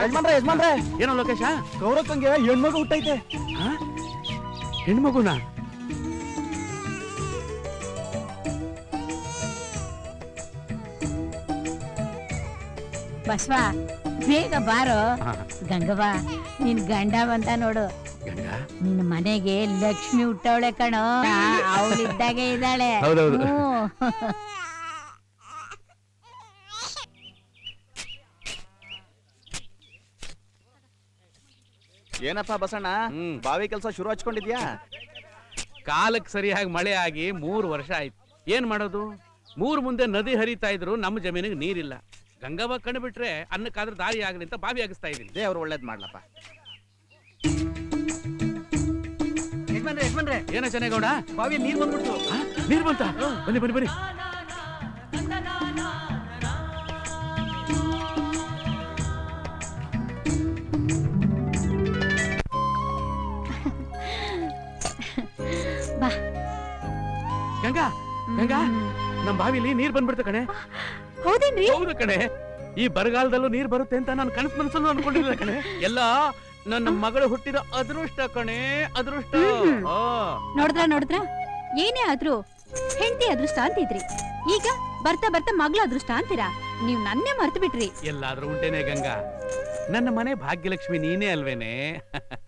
ಯಜಮಾನ್ರೆ ಯಜಮಾನ್ರೆ. ಏನೋ ಲೋಕೇಶ ಗೌರಕ್ಕಂಗೆ ಹೆಣ್ಮಗು ಹುಟ್ಟೈತೆ ಆ? ಹೆಣ್ಮಗುನ? ಬಸವ ಬೇಗ ಬಾರೋ. ಗಂಗವ್ವ ನಿನ್ ಗಂಡ ಬಂತ ನೋಡು. ಗಂಗಾ? ನಿನ್ನ ಮನೆಗೆ ಲಕ್ಷ್ಮಿ ಹುಟ್ಟವಳೆ ಕಣೋ. ಅವಳಿದ್ದಾಗೆ ಇದ್ದಾಳೆ. ಏನಪ್ಪ ಬಸಣ್ಣ. ಬಾವಿ ಕೆಲಸ ಶುರು ಹಚ್ಕೊಂಡಿದ್ಯಾ? ಕಾಲಕ್ಕೆ ಸರಿಯಾಗಿ ಮಳೆ ಆಗಿ ಮೂರು ವರ್ಷ ಆಯ್ತು. ಏನ್ ಮಾಡೋದು? ಮೂರು ಮುಂದೆ ನದಿ ಹರಿತಾ ಇದ್ರು ನಮ್ಮ ಜಮೀನಿಗೆ ನೀರಿಲ್ಲ. ಗಂಗವ್ವ ಕಣ್ಣು ಬಿಟ್ರೆ ಅನ್ನಕ್ಕಾದ್ರೂ ದಾರಿ ಆಗಲಿ ಅಂತ ಬಾವಿ ಆಗಿಸ್ತಾ ಇದೀನಿ ದೇವ್ರು ಒಳ್ಳೇದ್ ಮಾಡ್ಲಪ್ಪ. ಯಜಮಾನ್ರೆ ಯಜಮಾನ್ರೆ. ಏನ ಚೆನ್ನಾಗೌಡ ಬಾವಿ ನೀರ್ ಬಂದ್ಬಿಡ್ತು. ನೀರ್ ಬಂತ? ಬನ್ನಿ ಬನ್ನಿ ಬನ್ನಿ. ಬಾವಿಲಿ ನೀರ್ ಬಂದ್ಬಿಡ್ತು ಕಣೆ. ಹೌದೇನ್ರಿ? ಹೌದು ಕಣೆ. ಈ ಬರಗಾಲದಲ್ಲೂ ನೀರ್ ಬರುತ್ತೆ ಅಂತ ನಾನು ಕನಸು ಮನಸ್ಸಲ್ಲೂ ಅನ್ಕೊಂಡಿಲ್ಲ ಕಣೆ. ಎಲ್ಲ ನನ್ನ ಮಗಳು ಹುಟ್ಟಿದ ಅದೃಷ್ಟ ಕಣೆ ಅದೃಷ್ಟ. ಆ. ನೋಡಿದ್ರ ನೋಡಿದ್ರ? ಏನೇ ಆದ್ರೂ ಹೆಂಡತಿ ಅದೃಷ್ಟ ಅಂತಿದ್ರಿ. ಈಗ ಬರ್ತಾ ಬರ್ತಾ ಮಗಳ ಅದೃಷ್ಟ ಅಂತೀರಾ? ನೀವ್ ನನ್ನೇ ಮರ್ತು ಬಿಟ್ರಿ ಎಲ್ಲಾದ್ರೂ ಉಂಟೇನೆ ಗಂಗಾ. ನನ್ನ ಮನೆ ಭಾಗ್ಯಲಕ್ಷ್ಮಿ ನೀನೇ ಅಲ್ವೇನೆ?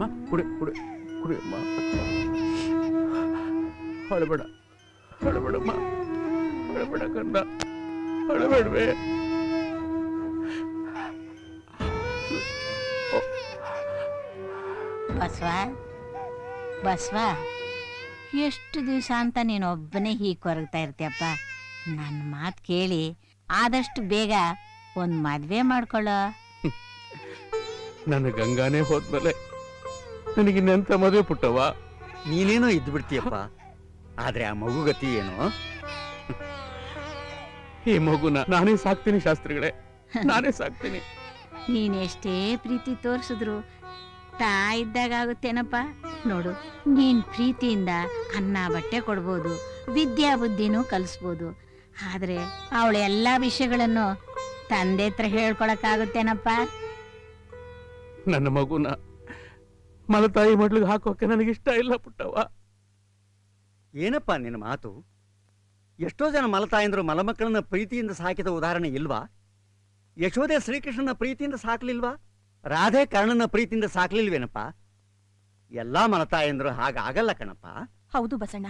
ಬಂಗಾರಲ್ಲ ಕುಡಿ ಕುಡಿ ಕುಡಿ ಕುಡಿಯಮ್ಮ ಅಳಬೇಡ ಅಳಬೇಡಮ್ಮ ಅಳಬೇಡ ಕಂದ ಹಳಬೇಡವೆ ಬಸವ ಬಸವ ಎಷ್ಟು ದಿವಸ ಅಂತ ನೀನು ಒಬ್ಬನೇ ಹೀಗೆ ಕೊರಗ್ತಾ ಇರ್ತೀಯಪ್ಪ. ನನ್ನ ಮಾತು ಕೇಳಿ ಆದಷ್ಟು ಬೇಗ ಒಂದು ಮದುವೆ ಮಾಡ್ಕೊಳ್ಳೋ. ನನ್ನ ಗಂಗಾನೇ ಹೋದ್ಮೇಲೆ ನನಗಿನ್ನಂತ ಮದುವೆ ಪುಟ್ಟವ ನೀನೇನೋ ಇದ್ದು ಬಿಡ್ತೀಯಪ್ಪ. ಆದ್ರೆ ಆ ಮಗು ಗತಿ ಏನು? ಈ ಮಗುನ ನಾನೇ ಸಾಕ್ತೀನಿ ಶಾಸ್ತ್ರಿಗಳೇ. ನಾನೇ ಸಾಕ್ತೀನಿ. ನೀನೆಷ್ಟೇ ಎಷ್ಟೇ ಪ್ರೀತಿ ತೋರಿಸಿದ್ರು ತಾ ಇದ್ದಾಗ ಆಗುತ್ತೇನಪ್ಪ ನೋಡು ನೀನ್ ಪ್ರೀತಿಯಿಂದ ಅನ್ನ ಬಟ್ಟೆ ಕೊಡ್ಬೋದು ವಿದ್ಯಾ ಬುದ್ಧಿನೂ ಕಲಿಸ್ಬೋದು. ಆದ್ರೆ ಅವಳ ಎಲ್ಲಾ ವಿಷಯಗಳನ್ನು ತಂದೆ ಹತ್ರ ಹೇಳ್ಕೊಳಕ್ಕಾಗುತ್ತೇನಪ್ಪ? ನನ್ನ ಮಗುನ ಮಲತಾಯಿ ಮಡ್ಲಿಗೆ ಹಾಕೋಕೆ ನನಗಿಷ್ಟ ಇಲ್ಲ ಪುಟ್ಟವ್ವ. ಏನಪ್ಪ ನಿನ್ನ ಮಾತು? ಎಷ್ಟೋ ಜನ ಮಲತಾಯಂದ್ರು ಮಲಮಕ್ಕಳನ್ನ ಪ್ರೀತಿಯಿಂದ ಸಾಕಿದ ಉದಾಹರಣೆ ಇಲ್ವಾ? ಯಶೋದೆ ಶ್ರೀಕೃಷ್ಣನ ಪ್ರೀತಿಯಿಂದ ಸಾಕ್ಲಿಲ್ವಾ? ರಾಧೆ ಕರ್ಣನ ಪ್ರೀತಿಯಿಂದ ಸಾಕ್ಲಿಲ್ವೇನಪ್ಪ? ಎಲ್ಲಾ ಮಲತಾಯಂದ್ರು ಹಾಗಾಗಲ್ಲ ಕಣಪ್ಪ. ಹೌದು ಬಸಣ್ಣ.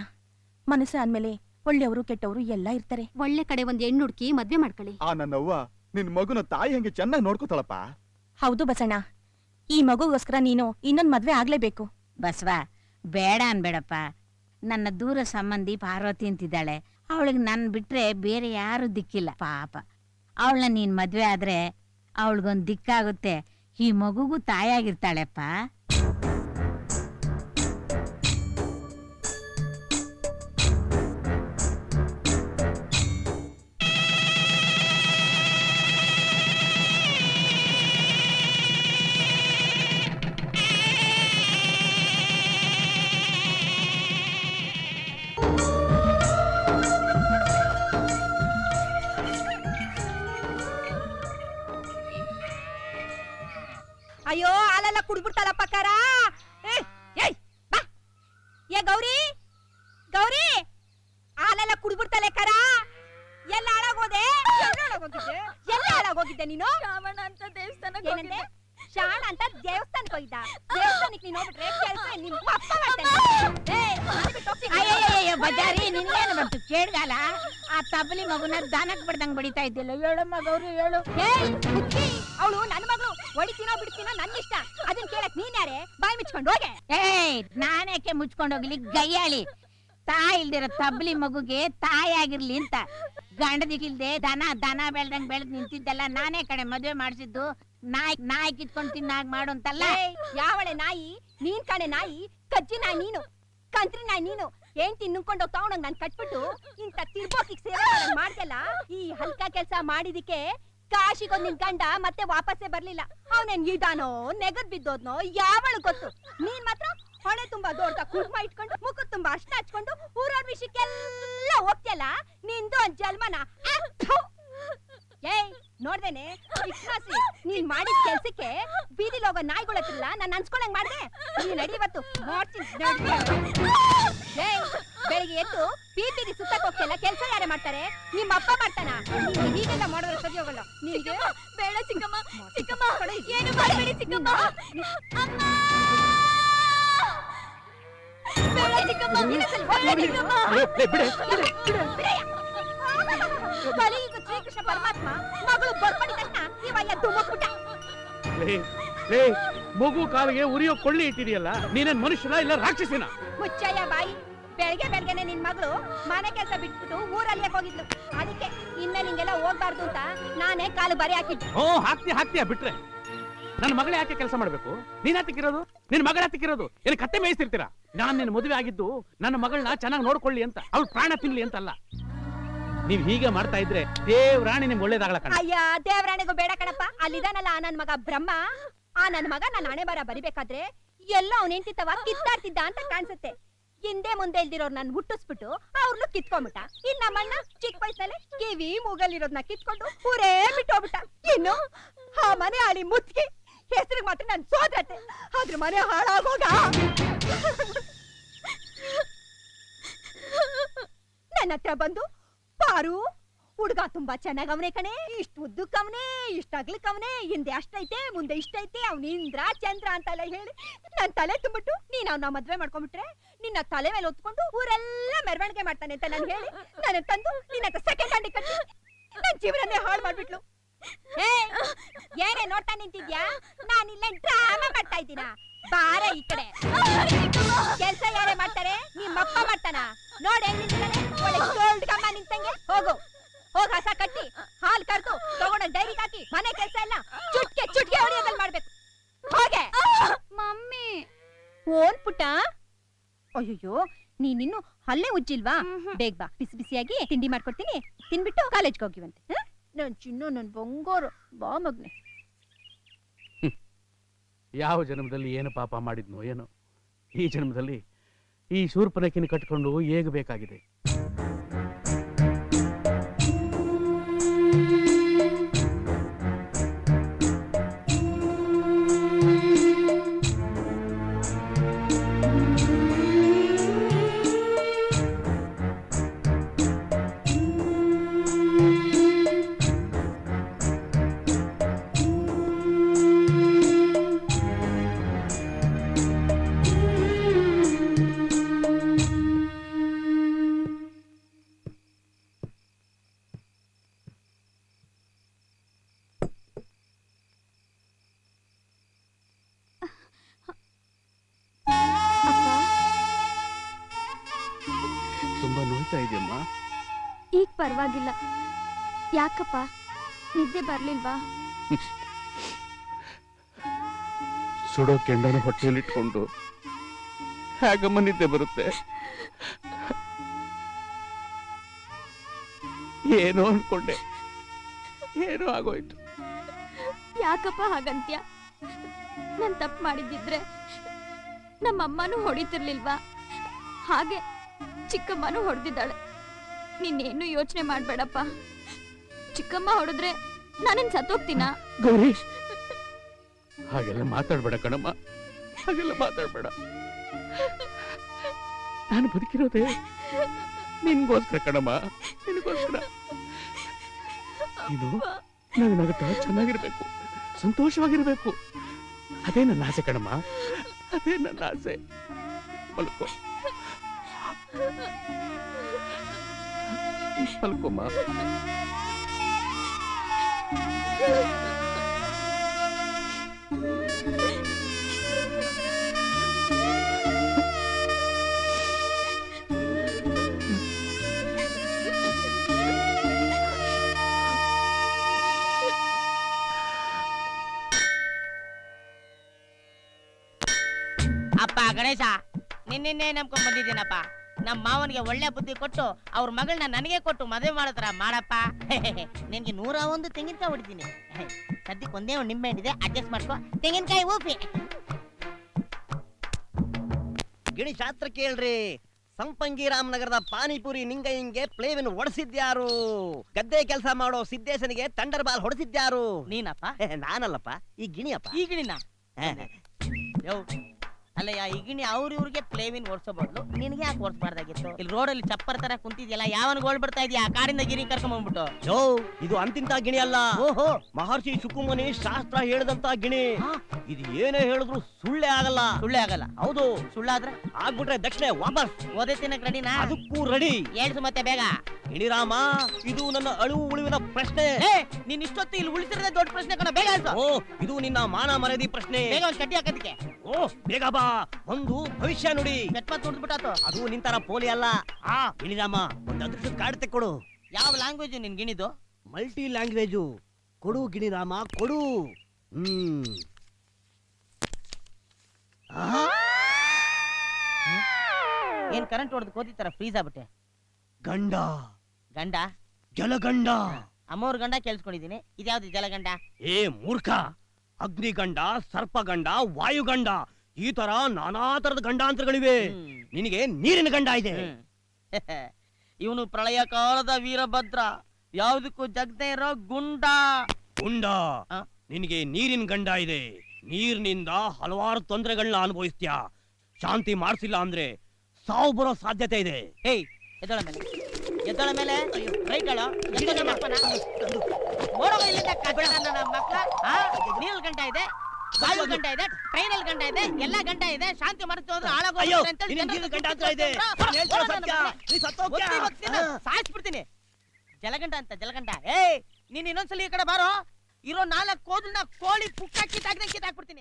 ಮನಸ್ಸು ಅಂದಮೇಲೆ ಒಳ್ಳೆಯವರು ಕೆಟ್ಟವರು ಎಲ್ಲ ಇರ್ತಾರೆ. ಒಳ್ಳೆ ಕಡೆ ಒಂದ್ ಹೆಣ್ಣು ಹುಡುಕಿ ಮದ್ವೆ ಮಾಡ್ಕೊಳ್ಳಿ. ಆ ನನ್ನವ್ವ ನಿನ್ ಮಗುನ ತಾಯಿ ಹಂಗೆ ಚೆನ್ನಾಗಿ ನೋಡ್ಕೋತಾಳಪ್ಪ. ಹೌದು ಬಸಣ್ಣ. ಈ ಮಗುಗೋಸ್ಕರ ನೀನು ಇನ್ನೊಂದು ಮದ್ವೆ ಆಗ್ಲೇಬೇಕು. ಬಸವ, ಬೇಡ ಅನ್ಬೇಡಪ್ಪ. ನನ್ನ ದೂರ ಸಂಬಂಧಿ ಪಾರ್ವತಿ ಅಂತಿದ್ದಾಳೆ. ಅವಳಿಗೆ ನನ್ನ ಬಿಟ್ರೆ ಬೇರೆ ಯಾರು ದಿಕ್ಕಿಲ್ಲ, ಪಾಪ. ಅವಳನ್ನ ನೀನ್ ಮದುವೆ ಆದ್ರೆ ಅವಳಿಗೊಂದು ದಿಕ್ಕಾಗುತ್ತೆ. ಈ ಮಗುಗೂ ತಾಯಾಗಿರ್ತಾಳೆಪ್ಪ. ಅಯ್ಯೋ ಹಾಲೆಲ್ಲ ಕುಡ್ಬಿಡ್ತಾಳ ಪಕ್ಕಾರ ಏಯ್ ಬಾ. ಏ ಗೌರಿ ಗೌರಿ ಹಾಲೆಲ್ಲ ಕುಡ್ಬಿಡ್ತಾಳೆ ಕರ. ಎಲ್ಲ ಹಾಳಾಗೋದೆ ಎಲ್ಲ ಹಾಳಾಗೋಗಿದ್ದೆ ಎಲ್ಲ ಹಾಳಾಗೋಗಿದ್ದೆ ನೀನು? ಶ್ರಾವಣ ಅಂತ ದೇವಸ್ಥಾನಕ್ಕೆ ಶಾಣ ಅಂತ ದೇವಸ್ಥಾನಕ್ಕೆ ಹೋಗಿದ್ದ. ದೇವಸ್ಥಾನಕ್ಕೆ ನೀನು ಹೋಗ್ಬಿಟ್ರೆ ಕೇಳಿದ್ರೆ ನಿಮ್ಮ ಅಪ್ಪ ಮಾಡ್ತೇನೆ ಬಜಾರಿ ನಿನ್ನೇನು ಬಂತು? ಕೇಳ್ಗಾಲ. ಆ ತಬಲಿ ಮಗುನ ದನಕ್ ಬಿಡ್ದಂಗ್ ಬಡಿತಾ ಇದ್ದಿಲ್ಲ. ಏಳು ಮಗವ್ರು ಹೇಳು. ಅವಳು ನನ್ನ ಮಗಳು. ಹೊಡಿತೀನೋ ಬಿಡ್ತೀನೋ ನನ್ನ ಇಷ್ಟ. ಅದನ್ನ ಕೇಳಕ್ ನೀನ್ ಯಾರೇ? ಬಾಯಿ ಮುಚ್ಕೊಂಡು ಹೋಗೆ. ಏಯ್ ನಾನೇಕೆ ಮುಚ್ಕೊಂಡು ಹೋಗ್ಲಿ? ಗಯ್ಯಾಳಿ. ತಾಯಿ ಇಲ್ದಿರೋ ತಬ್ಲಿ ಮಗುಗೆ ತಾಯಿ ಆಗಿರ್ಲಿ ಅಂತ. ಗಂಡದಿಗಿಲ್ದೆ ದನ ದನ ಬೆಳ್ದಂಗ್ ಬೆಳ್ದ್ ನಿಂತಿದ್ದೆಲ್ಲ ನಾನೇ ಕಡೆ ಮದ್ವೆ ಮಾಡ್ಸಿದ್ದು. ನಾಯಿ ನಾಯಿ ಕಿತ್ಕೊಂಡ್ ತಿನ್ನಾಗ್ ಮಾಡು ಅಂತಲ್ಲ? ಯಾವಳೆ ನಾಯಿ? ನೀನ್ ಕಣೆ ನಾಯಿ? ಕಜ್ಜಿ ನಾಯಿ ನೀನು? ಕಂತ್ರಿ ನಾಯಿ ನೀನು? ಹೆಂಡ್ತಿ ನುಂಕೊಂಡು ತಗೊಂಡಂಗ್ ನಾನು ಕಟ್ಬಿಟ್ಟು ಇಂತ ತಿರ್ಬೋಕಿಗೆ ಸೇವೆ ಮಾಡ್ದಲ್ಲ ಈ ಹಲ್ಕ ಕೆಲ್ಸ ಮಾಡಿದಿಕ್ಕೆ ಕಾಶಿಗೊಂದ್ ನಿನ್ ಗಂಡ ಮತ್ತೆ ವಾಪಸ್ಸೇ ಬರ್ಲಿಲ್ಲ. ಅವನೇನ್ ಇದಾನೋ ನೆಗದ್ ಬಿದ್ದೋದ್ನೋ, ಯಾವಳು ಗೊತ್ತು? ನೀನ್ ಮಾತ್ರ ಹೊಣೆ ತುಂಬಾ ದೊಡ್ಡ ಕುಂಕುಮ ಇಟ್ಕೊಂಡು ಮುಖ ತುಂಬಾ ಅಷ್ಟ ಹಚ್ಕೊಂಡು ಊರವ್ರ ವಿಷಯಕ್ಕೆಲ್ಲ ಹೋಗ್ತಿಯಲ್ಲ? ನಿಂದು ಒಂದ್ ಥು. ಏಯ್ ನೋಡ್ದೇನೆ? ಚಿಕ್ಕಾಸಿ ನೀನ್ ಮಾಡಿದ ಕೆಲ್ಸಕ್ಕೆ ಬೀದಿಲ್ ಹೋಗೋ ನಾಯಿಗಳ ಹತ್ತಿರಲ್ಲ ನಾನು ಅನ್ಸ್ಕೊಳಂಗ್ ಮಾಡ್ದೆ. ನೀನ್ ನಡಿ ಇವತ್ತು ಮಾಡ್ತೀನಿ. ಏಯ್ ಬೆಳಿಗ್ಗೆ ಎದ್ದು ಬೀದಿ ಸುತ್ತಕ್ ಹೋಗ್ತಿಲ್ಲ ಕೆಲ್ಸ ಯಾರೇ ಮಾಡ್ತಾರೆ? ನಿಮ್ಮ ಅಪ್ಪ ಮಾಡ್ತಾನ? ನೀನ್ ಹೀಗೆಲ್ಲ ಮಾಡಿದ್ರೆ ಸರಿ ಹೋಗಲ್ಲ. ನಿನ್ಗೆ? ಬೇಡ ಚಿಕ್ಕಮ್ಮ ಚಿಕ್ಕಮ್ಮ ಏನು ಮಾಡಬೇಡಿ ಚಿಕ್ಕಮ್ಮ? ಬೇಡ ಚಿಕ್ಕಮ್ಮ ಇನ್ನೊಂದ್ಸಲ ಹೋಗ್ಬೇಡಿ ಚಿಕ್ಕಮ್ಮ. ಕಲಿಯುಗ ಶ್ರೀಕೃಷ್ಣ ಪರಮಾತ್ಮ ಮಗಳು ಬರ್ಪಡಿ ತಕ್ಷಣ ಇವ ಎದ್ದು ಮುಗ್ಬಿಟ್ಟ ಲೇ ಲೇ ಮಗು ಕಾಲಿಗೆ ಉರಿಯೋ ಕೊಳ್ಳಿ ಇಟ್ಟಿದೆಯಲ್ಲ ನೀನೇನ್ ಮನುಷ್ಯನ ಇಲ್ಲ ರಾಕ್ಷಸಿನ? ಮುಚ್ಚಯ್ಯ ಬಾಯಿ ಬೆಳಗ್ಗೆ ಬೆಳಗ್ಗೆನೆ ನಿನ್ ಮಗಳು ಮನೆ ಕೆಲಸ ಬಿಟ್ಬಿಟ್ಟು ಊರಲ್ಲೇ ಹೋಗಿದ್ಲು. ಅದಕ್ಕೆ ಇನ್ನ ನಿಂಗೆಲ್ಲ ಹೋಗ್ಬಾರ್ದು ಅಂತ ನಾನೇ ಕಾಲು ಬರೆ ಹಾಕಿದ್ದು. ಓ ಹಾಕ್ತಿ ಹಾಕ್ತಿಯ ಬಿಟ್ರೆ. ನನ್ನ ಮಗಳ ಯಾಕೆ ಕೆಲಸ ಮಾಡ್ಬೇಕು? ನೀನ್ ಹತ್ತಿಕ್ಕಿರೋದು ನಿನ್ ಮಗಳ ಹತ್ತಿಕ್ಕಿರೋದು ಏನ್ ಕತ್ತೆ ಮೇಯಿಸ್ತಿರ್ತೀರಾ? ನಾನ್ ನಿನ್ ಮದುವೆ ಆಗಿದ್ದು ನನ್ನ ಮಗಳನ್ನ ಚೆನ್ನಾಗಿ ನೋಡ್ಕೊಳ್ಳಿ ಅಂತ ಅವ್ಳು ಪ್ರಾಣ ತಿನ್ಲಿ ಅಂತಲ್ಲ. ನೀವ್ ಹೀಗೆ ಮಾಡ್ತಾ ಇದ್ರೆ ದೇವ್ರಾಣಿ ನಿಮ್ಗೆ ಒಳ್ಳೇದಾಗಲ್ಲ ಅಯ್ಯ, ದೇವರಾಣೆಗೂ ಬೇಡ ಕಣಪ್ಪ. ಅಲ್ಲಿದಾನಲ್ಲ ನನ್ ಮಗ ಬ್ರಹ್ಮ. ಆ ನನ್ ಮಗ ನನ್ನ ಹಣೆ ಬರ ಬರಿಬೇಕಾದ್ರೆ ಎಲ್ಲ ಅವ್ನ ಹೆಂಡ್ತಿತ್ತವ ಕಿತ್ತಾಡ್ತಿದ್ದ ಅಂತ ಕಾಣಿಸುತ್ತೆ. ಹಿಂದೆ ಮುಂದೆ ಇಲ್ದಿರೋರ್ ನನ್ ಹುಟ್ಟಿಸ್ಬಿಟ್ಟು ಅವ್ರನ್ನು ಕಿತ್ಕೊಂಡ್ಬಿಟ್ಟ ಇನ್ ನಮ್ಮಣ್ಣ ಚಿಕ್ಕ ವಯಸ್ಸಲ್ಲಿ ಕಿವಿ ಮೂಗಲ್ಲಿರೋದ್ನ ಕಿತ್ಕೊಂಡು ಊರೇ ಬಿಟ್ಟೋಗ್ಬಿಟ್ಟ. ಇನ್ನು ಆ ಮನೆ ಆಳಿ ಮುತ್ತಿ ಹೆಸರಿಗೆ ಮಾತ್ರ ನನ್ ಸೋದ್ರತೆ ಆದ್ರ ಮನೆ ಹಾಳಾಗೋಗ. ನನ್ನ ಹತ್ರ ಬಂದು ಪಾರು ಹುಡುಗ ತುಂಬಾ ಚೆನ್ನಾಗ್ ಅವನೇ ಕಣೆ. ಇಷ್ಟ ಉದ್ದಕ್ಕವನೇ ಇಷ್ಟ ಅಗ್ಲಕ್ಕವನೇ ಹಿಂದೆ ಅಷ್ಟೈತೆ ಮುಂದೆ ಇಷ್ಟೈತೆ ಅವ್ನ ಇಂದ್ರ, ಚಂದ್ರ ಅಂತೆಲ್ಲ ಹೇಳಿ ನನ್ ತಲೆ ತುಂಬಿಟ್ಟು ನೀನ್ ಅವ್ನ ಮದ್ವೆ ಮಾಡ್ಕೊಂಡ್ಬಿಟ್ರೆ ನಿನ್ನ ತಲೆ ಮೇಲೆ ಹೊತ್ಕೊಂಡು ಊರೆಲ್ಲ ಮೆರವಣಿಗೆ ಮಾಡ್ತಾನೆ ಅಂತ ನಾನು ಹೇಳಿ. ನನ್ನ ತಂದು ನಿನ್ನ ಸೆಕೆಂಡ್ ಹ್ಯಾಂಡ್ ಕಟ್ಟಿ ನನ್ನ ಜೀವನನೇ ಹಾಳು ಮಾಡ್ಬಿಟ್ಲು. ಏನೇ ನೋಡ್ತಾ ನಿಂತಿದ್ಯಾ? ನಾನಿಲ್ಲ, ಡ್ರಾಮಾ ಮಾಡ್ತಾ ಇದ್ದೀನ? ಬಾರ ಈ ಕಡೆ. ಕೆಲ್ಸ ಯಾರೇ ಮಾಡ್ತಾರೆ, ನಿಮ್ಮಪ್ಪ ಮಾಡ್ತಾನ? ನೋಡಿ ಹೆಂಗ್ ನಿಂತಂಗೆ ಹೋಗು. ಹೋಗ್ ಹಸ ಕಟ್ಟಿ ಹಾಲ್ ಕರ್ದು ತಗೊಂಡ ಡೈರಿ ಹಾಕಿ ಮನೆ ಕೆಲಸ ಎಲ್ಲ ಚುಟ್ಕೆ ಚುಟ್ಕೆ ಹೊಡಿಯೋದಲ್ಲಿ ಮಾಡ್ಬೇಕು. ಹೋಗೆ. ಮಮ್ಮಿ. ಓನ್ ಪುಟ್ಟ? ಅಯ್ಯೋ ನೀನಿನ್ನು ಅಲ್ಲೇ ಉಜ್ಜಿಲ್ವಾ? ಬೇಗ ಬಾ ಬಿಸಿ ಬಿಸಿಯಾಗಿ ತಿಂಡಿ ಮಾಡ್ಕೊಡ್ತೀನಿ. ತಿನ್ಬಿಟ್ಟು ಕಾಲೇಜ್ಗೆ ಹೋಗಿವಂತೆ? ನನ್ ಚಿನ್ನ ನನ್ ಬಂಗೋರು. ಬಾ ಮಗ್ನೆ. ಯಾವ ಜನ್ಮದಲ್ಲಿ ಏನು ಪಾಪ ಮಾಡಿದ್ನೋ ಏನೋ. ಈ ಜನ್ಮದಲ್ಲಿ ಈ ಶೂರ್ಪನಕಿನ ಕಟ್ಕೊಂಡು ಹೇಗ ಯಾಕಪ್ಪ? ನಿದ್ದೆ ಬರ್ಲಿಲ್ವಾ? ಸುಡೋ ಕೆಂಡನ ಹೊಟ್ಟೆಯಲ್ಲಿಟ್ಕೊಂಡು ಹೇಗಮ್ಮ ನಿದ್ದೆ ಬರುತ್ತೆ. ಏನೋ ಅನ್ಕೊಂಡೆ. ಏನೋ ಆಗೋಯ್ತು. ಯಾಕಪ್ಪ ಹಾಗಂತ್ಯ? ನಾನು ತಪ್ಪು ಮಾಡಿದ್ದಿದ್ರೆ ನಮ್ಮಮ್ಮನೂ ಹೊಡಿತಿರ್ಲಿಲ್ವಾ? ಹಾಗೆ ಚಿಕ್ಕಮ್ಮನೂ ಹೊಡೆದಿದ್ದಾಳೆ. ನೀನೇನು ಯೋಚನೆ ಮಾಡ್ಬೇಡಪ್ಪ. ಚಿಕ್ಕಮ್ಮ ಹೊಡೆದ್ರೆ ನಾನೇನ್ ಸತ್ತೋಗ್ತೀನ ಗೌರೀಶ್, ಹಾಗೆಲ್ಲ ಮಾತಾಡ್ಬೇಡ ಕಣಮ್ಮ. ಹಾಗೆಲ್ಲ ಮಾತಾಡ್ಬೇಡ. ನಾನು ಬದುಕಿರೋದೆ ನಿನ್ಗೋಸ್ಕರ ಕಣಮ್ಮ, ನಿನ್ಗೋಸ್ಕರ. ಇದು ನಾನು ನಗುತ್ತಾ ಚೆನ್ನಾಗಿರ್ಬೇಕು, ಸಂತೋಷವಾಗಿರ್ಬೇಕು. ಅದೇ ನನ್ನ ಆಸೆ ಕಣಮ್ಮ, ಅದೇ ನನ್ನ ಆಸೆ. ಮಲ್ಕೋ. ಮಲ್ಕೋಮ್ಮ. ಅಪ್ಪ ಗಣೇಶ ನಿನ್ನೆ ನಂಬ್ಕೊಂಡ್ ಬಂದಿದ್ದೀನಪ್ಪ. ನಮ್ಮ ಮಾವನಿಗೆ ಒಳ್ಳೆ ಬುದ್ಧಿ ಕೊಟ್ಟು ಅವ್ರ ಮಗಳನ್ನ ನನಗೆ ಕೊಟ್ಟು ಮದುವೆ ಮಾಡತ್ರ ಮಾಡಪ್ಪ. ನಿನ್ಗೆ ನೂರ ಒಂದು ತೆಂಗಿನಕಾಯಿ ಹೊಡಿತೀನಿ. ಸದ್ಯಕ್ಕೆ ಒಂದೇ ಒಂದು ನಿಂಬೆ ಹಣ್ಣಿದೆ ಅಡ್ಜಸ್ಟ್ ಮಾಡ್ಕೊ. ತೆಂಗಿನಕಾಯಿ ಊಪಿ. ಗಿಣಿ ಶಾಸ್ತ್ರ ಕೇಳ್ರಿ. ಸಂಪಂಗಿ ರಾಮನಗರದ ಪಾನಿಪುರಿ ನಿಂಗಯ್ಯಂಗೆ ಪ್ಲೇವಿನ ಹೊಡೆಸಿದ್ಯಾರು ಗದ್ದೆ ಕೆಲಸ ಮಾಡೋ ಸಿದ್ದೇಶನಿಗೆ ತಂಡರ್ ಬಾಲ್ ಹೊಡೆಸಿದ್ಯಾರು? ನೀನಪ್ಪ? ನಾನಲ್ಲಪ್ಪ ಈ ಗಿಣಿಯಪ್ಪ. ಈ ಯೋ. ಅಲ್ಲಯ್ಯ ಈಗಿನ ಅವ್ರ ಇವ್ರಿಗೆ ಪ್ಲೇವಿನ್ ಓಡಿಸೋ ಬದಲು ನಿನಗೆ ಯಾಕೆ ಓಡಿಸಬಾರ್ದಾಗಿತ್ತು? ಇಲ್ಲಿ ರೋಡಲ್ಲಿ ಚಪ್ಪರ್ ತರ ಕುಂತಿದ್ಯಲ್ಲ ಯಾವನ್ ಗೋಳ್ ಬರ್ತಾ ಇದೀಯ? ಆ ಕಾರಿಂದ ಗಿರಿ ಕರ್ಕೊಂಡ್ ಬಂದ್ಬಿಟ್ಟು. ಯೋ ಇದು ಅಂತಿಂತ ಗಿಣಿ ಅಲ್ಲ. ಓಹೋ. ಮಹರ್ಷಿ ಸುಕುಮನಿ ಶಾಸ್ತ್ರ ಹೇಳಿದಂತ ಗಿಣಿ. ಇದು ಏನೇ ಹೇಳಿದ್ರು ಸುಳ್ಳೇ ಆಗಲ್ಲ. ಸುಳ್ಳೆ ಆಗಲ್ಲ. ಹೌದು. ಸುಳ್ಳಾದ್ರೆ? ಆಗ್ಬಿಟ್ರೆ ದಕ್ಷಿಣ ವಾಪಸ್. ಓದೇ ತಿನ್ನಕ್ ರೆಡಿನಾ ಅದಕ್ಕೂ ರೆಡಿ ಹೇಳ್ಸು ಮತ್ತೆ ಬೇಗ. ಗಿಣಿರಾಮ ಇದು ನನ್ನ ಅಳುವು ಉಳುವಿನ ಪ್ರಶ್ನೆ. ಏ ನೀನ್ ಇಷ್ಟೊತ್ತು ಇಲ್ಲಿ ಉಳಿಸಿರೋದೇ ದೊಡ್ಡ ಪ್ರಶ್ನೆ ಕಣ ಬೇಗ ಓ ಇದು ನಿನ್ನ ಮಾನ ಮರದಿ ಪ್ರಶ್ನೆ. ಬೇಗ ಒಂದ್ ಕಟ್ಟಿ ಹಾಕೋದಕ್ಕೆ ಓ ಬೇಗ ಬಾ. ಒಂದು ಭವಿಷ್ಯ ನುಡಿ. ಅದು ನಿಂತರ ಪೋಲಿ ಅಲ್ಲ. ಆ. ಗಿಣಿರಾಮ ಒಂದು ಅದೃಷ್ಟದ ಕಾರ್ಡ್ ತೆಕ್ಕೊಡು. ಯಾವ ಲ್ಯಾಂಗ್ವೇಜ್ ನಿನ್ ಗಿಣಿದು? Multi language. ಕೊಡು ಗಿಣಿರಾಮ ಕೊಡು. ಹ್ಮ್. ಏನ್ ಕರೆಂಟ್ ಹೊಡೆದು ಕೋತಿ ತರ ಫ್ರೀಸ್ ಆಗ್ಬಿಟ್ಟೆ? ಗಂಡ. ಗಂಡ? ಜಲಗಂಡ. ಅಮ್ಮವ್ರ ಗಂಡ ಕೇಳಿಸ್ಕೊಂಡಿದೀನಿ. ಇದ್ಯಾವ್ದು ಜಲಗಂಡ? ಏ ಮೂರ್ಖ. ಅಗ್ನಿಗಂಡ ಸರ್ಪಗಂಡ ವಾಯುಗಂಡ. ಈ ತರ ನಾನಾ ತರದ ಗಂಡಾಂತರಗಳಿವೆ. ನಿನಗೆ ನೀರಿನ ಗಂಡ ಇದೆ. ಇವನು ಪ್ರಳಯ ಕಾಲದ ವೀರಭದ್ರ ಯಾವುದಕ್ಕೂ ಜಗ್ದೆ ಇರೋ ಗುಂಡ. ಗುಂಡ? ನಿನಗೆ ನೀರಿನ ಗಂಡ ಇದೆ. ನೀರಿನಿಂದ ಹಲವಾರು ತೊಂದರೆಗಳನ್ನ ಅನುಭವಿಸ್ತೀಯ? ಶಾಂತಿ ಮಾಡಿಸಿಲ್ಲ ಅಂದ್ರೆ ಸಾವು ಬರೋ ಸಾಧ್ಯತೆ ಇದೆ. ಎದ್ದಳ ಮೇಲೆ. ಎದ್ದಳ ಮೇಲೆ? ಮಕ್ಕಳ ನೀರಿನ ಗಂಟ ಇದೆ. ವಾಯು ಗಂಟ ಇದೆ ಟ್ರೈನಲ್ ಗಂಟ ಇದೆ ಎಲ್ಲ ಗಂಟ ಇದೆ ಶಾಂತಿ ಮರೆತು ಹೋದ್ರೆ ಅಯ್ಯೋ ಅಂತ ಜನರು ನೀರಿನ ಗಂಡ ಅಂತ ಇದೆ. ಹೇಳ್ತಿರೋ ಸತ್ಯ. ನೀ ಸತ್ತೋಗ್ತೀಯ. ಒತ್ತಿ. ಸಾಯಿಸ್ಬಿಡ್ತೀನಿ ಜಲಗಂಡ ಅಂತ ಜಲಗಂಡ ಏಯ್ ನೀನ್ ಇನ್ನೊಂದ್ಸಲ ಈ ಕಡೆ ಬಾರೋ ಇರೋ ನಾಲ್ಕು ಕೋದನ್ನ ಕೋಳಿ ಪುಕ್ಕ ಕಿತ್ತಾಕ್ದಂಗೆ ಕಿತ್ತಾಕ್ಬಿಡ್ತೀನಿ